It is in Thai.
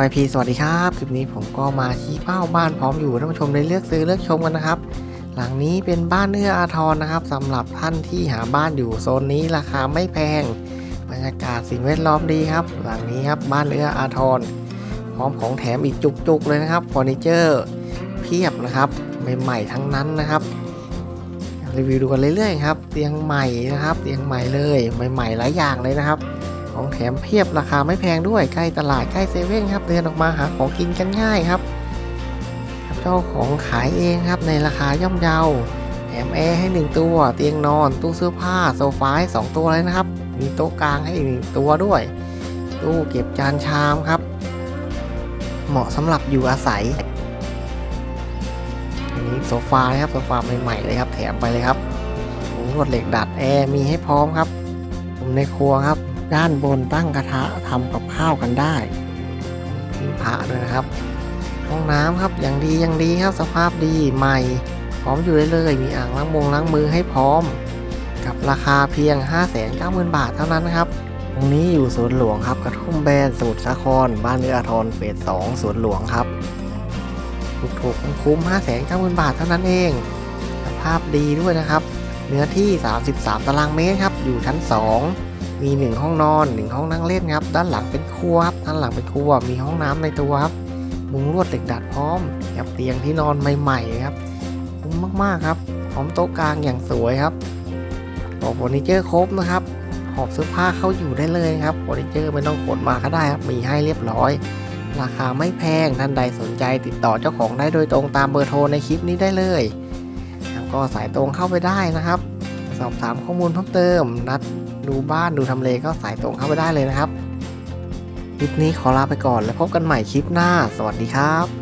วพีสวัสดีครับ คลิปนี้ผมก็มาชี้เป้าบ้านพร้อมอยู่ท่านผู้ชมได้เลือกซื้อเลือกชมกันนะครับ หลังนี้เป็นบ้านเอื้ออาทรนะครับสำหรับท่านที่หาบ้านอยู่โซนนี้ราคาไม่แพง บรรยากาศสิ่งแวดล้อมดีครับ หลังนี้ครับบ้านเอื้ออาทร พร้อมของแถมอีกจุกๆเลยนะครับเฟอร์นิเจอร์เพียบนะครับใหม่ๆทั้งนั้นนะครับรีวิวดูกันเรื่อยๆครับเตียงใหม่นะครับเตียงใหม่เลยใหม่ๆหลายอย่างเลยนะครับ ของแถมเพียบราคาไม่แพงด้วยใกล้ตลาดใกล้เซเว่นครับเดินออกมาหาของกินกันง่ายครับเจ้าของขายเองครับในราคาย่อมเยาแถมแอร์ให้ 1 ตัว เตียงนอน ตู้เสื้อผ้า โซฟาให้สองตัวเลยนะครับ มีโต๊ะกลางให้อีกหนึ่งตัวด้วย ตู้เก็บจานชามครับ เหมาะสำหรับอยู่อาศัย อันนี้โซฟานะครับโซฟาใหม่ๆเลยครับ แถมไปเลยครับลวดเหล็กดัดแอร์มีให้พร้อมครับมุมในครัวครับ ด้านบนตั้งกระทะทำกับข้าวกันได้มีพระด้วยนะครับ ห้องน้ำครับอย่างดีอย่างดีครับสภาพดีใหม่พร้อมอยู่ได้เลยมีอ่างล้างมงล้างมือให้พร้อม กับราคาเพียง 590,000 บาทเท่านั้นนะครับตรงนี้อยู่สวนหลวงครับกระทุ่มแบนสมุทรสาคร บ้านเรืออทรเฟส2สวนหลวงครับถูกๆคุ้ม590,000 บาทเท่านั้นเองสภาพดีด้วยนะครับ เนื้อที่ 33 ตารางเมตรครับ อยู่ชั้น 2 มี 1 ห้องนอน 1 ห้องนั่งเล่นครับ ด้านหลังเป็นครัวครับ ด้านหลังเป็นครัว มีห้องน้ำในตัวครับ มุงลวดเหล็กดัดพร้อมกับเตียงที่นอนใหม่ๆครับ คุ้มมากๆครับ พร้อมโต๊ะกลางอย่างสวยครับออกเฟอร์นิเจอร์ครบนะครับ หอบเสื้อผ้าเข้าอยู่ได้เลยครับเฟอร์นิเจอร์ไม่ต้องขนมาก็ได้ครับ มีให้เรียบร้อย ราคาไม่แพง ท่านใดสนใจติดต่อเจ้าของได้โดยตรงตามเบอร์โทรในคลิปนี้ได้เลยแล้วก็สายตรงเข้าไปได้นะครับ สอบถามข้อมูลเพิ่มเติมนัด ดูบ้านดูทำเลก็สายตรงเข้าไปได้เลยนะครับ คลิปนี้ขอลาไปก่อนแล้วพบกันใหม่คลิปหน้า สวัสดีครับ